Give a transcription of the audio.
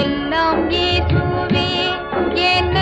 எல்லாம் இயேசுவே எனக்கெல்லாம்